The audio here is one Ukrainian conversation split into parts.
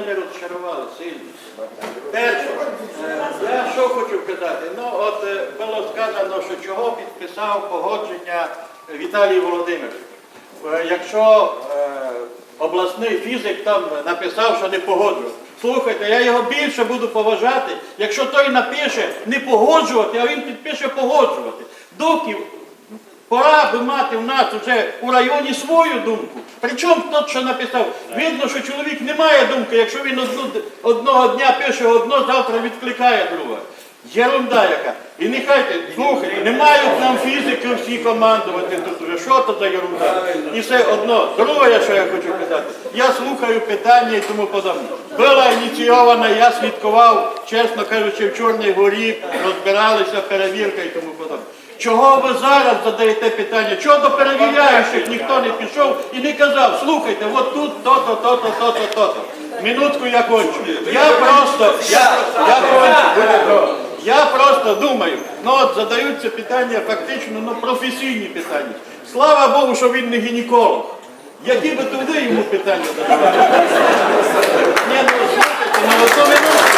мене розчарували сильно. Перше, е, я що хочу казати, ну от е, було сказано, що чого підписав погодження Віталій Володимирович. Е, Якщо обласний фізик там написав, що не погоджував. Слухайте, я його більше буду поважати, якщо той напише не погоджувати, а він підпише погоджувати. Доки Пора би мати в нас вже у районі свою думку. Причому тот, що написав, видно, що чоловік не має думки, якщо він одного дня пише одно, завтра відкликає друге. Єрунда яка. І нехай, слухайте, не мають нам фізики всі командувати тут. Що то за єрунда? І все одно. Друге, що я хочу казати, я слухаю питання і тому подобне. Була ініційована, я слідкував, чесно кажучи, в Чорній горі, розбиралися, перевірка і тому подобне. Чого ви зараз задаєте питання? Чого до перевіряючих ніхто не пішов і не казав, слухайте, от тут то-то, то-то, то-то, то-то. Минутку я кончу. Я просто, я, я, кончу. я просто думаю, ну от задаються питання фактично, ну професійні питання. Слава Богу, що він не гінеколог. Які би туди йому питання задавали? Ні, ну слухайте, ну то минутку.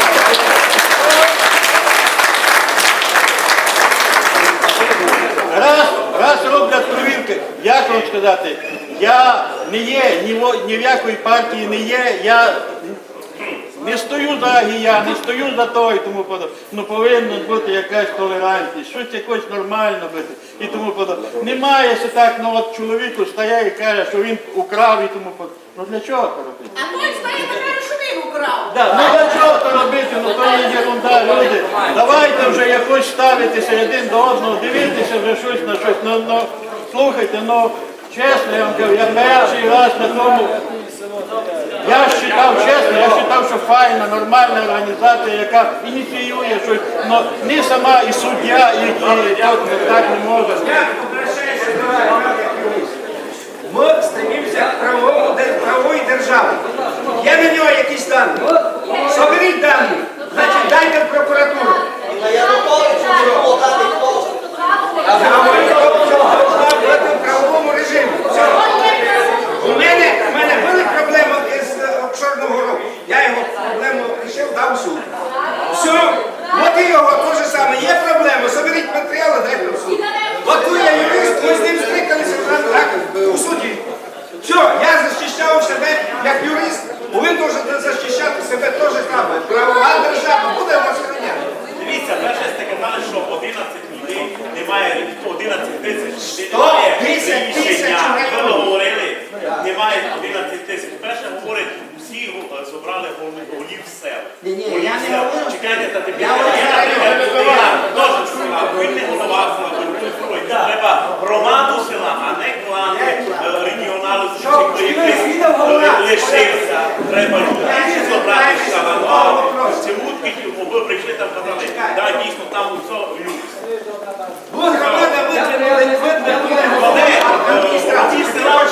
Раз, раз роблять перевірки, як вам сказати, я не є, ні, ні в якої партії не є, я не стою за агія, не стою за то і тому подобне. Ну повинна бути якась толерантність, щось якось нормально бути і тому подобне. Немає це так, ну от чоловіку стає і каже, що він украв і тому подобне. Ну для чого це робити? А той стоїть і каже, що він украв. Да, ну для чого то робити? Ну то є ерунда, люди. Давайте вже якось ставитися один до одного, дивитися вже щось на щось. Ну, ну, слухайте, ну чесно, я вам кажу, я перший раз на тому. Я вважав, чесно, я вважав, що файна, нормальна організація, яка ініціює щось, але не сама і суддя, і, і так, так не може. 11 тисяч. Ви говорили, немає 11 тисяч. Перше говорить, всі е, зібрали голів сел. Ні-ні, Голів я не що- Чекайте, та тепер він не голова села. Треба громаду села, а не клани е, ви відео говорите? лишився. Треба зібрати шалано. Ці утки, ви прийшли там казали, да, дійсно там усе люди. Будь громада буде видно, буде Вони, адміністрація. ці села, що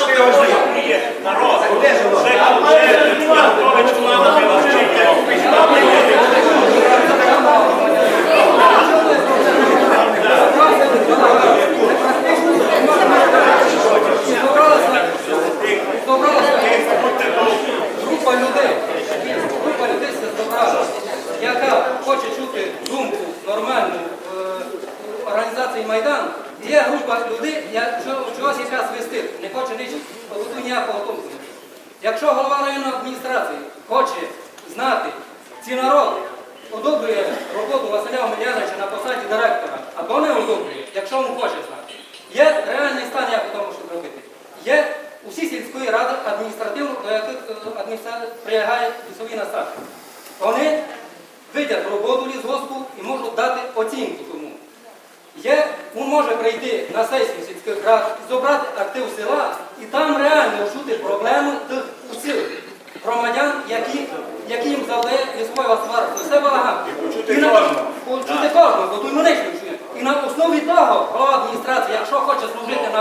також є народ. Вже, вже, Янкович плана була Група людей, група людей це зібрала, яка хоче чути думку нормальну е, організації Майдан. Є група людей, я чого- чогось якраз вести, не хоче ніякого толку. Якщо голова районної адміністрації хоче знати, чи народ одобрює роботу Василя Омельяновича на посаді директора, або не одобрює, якщо він хоче знати. Є реальний стан, як у тому, що зробити. Є усі сільської ради адміністративно, до яких е, адміністрація прилягає лісові насади. Вони видять роботу лісгоспу і можуть дати оцінку. Є, він може прийти на сесію сільських рад, зібрати актив села і там реально чути проблеми тих усіх громадян, які, які їм завдає лісове господарство. Це балаган. почути І на- кожного. Почути кожного, бо тут мене чує. І на основі того голова адміністрації, якщо хоче служити на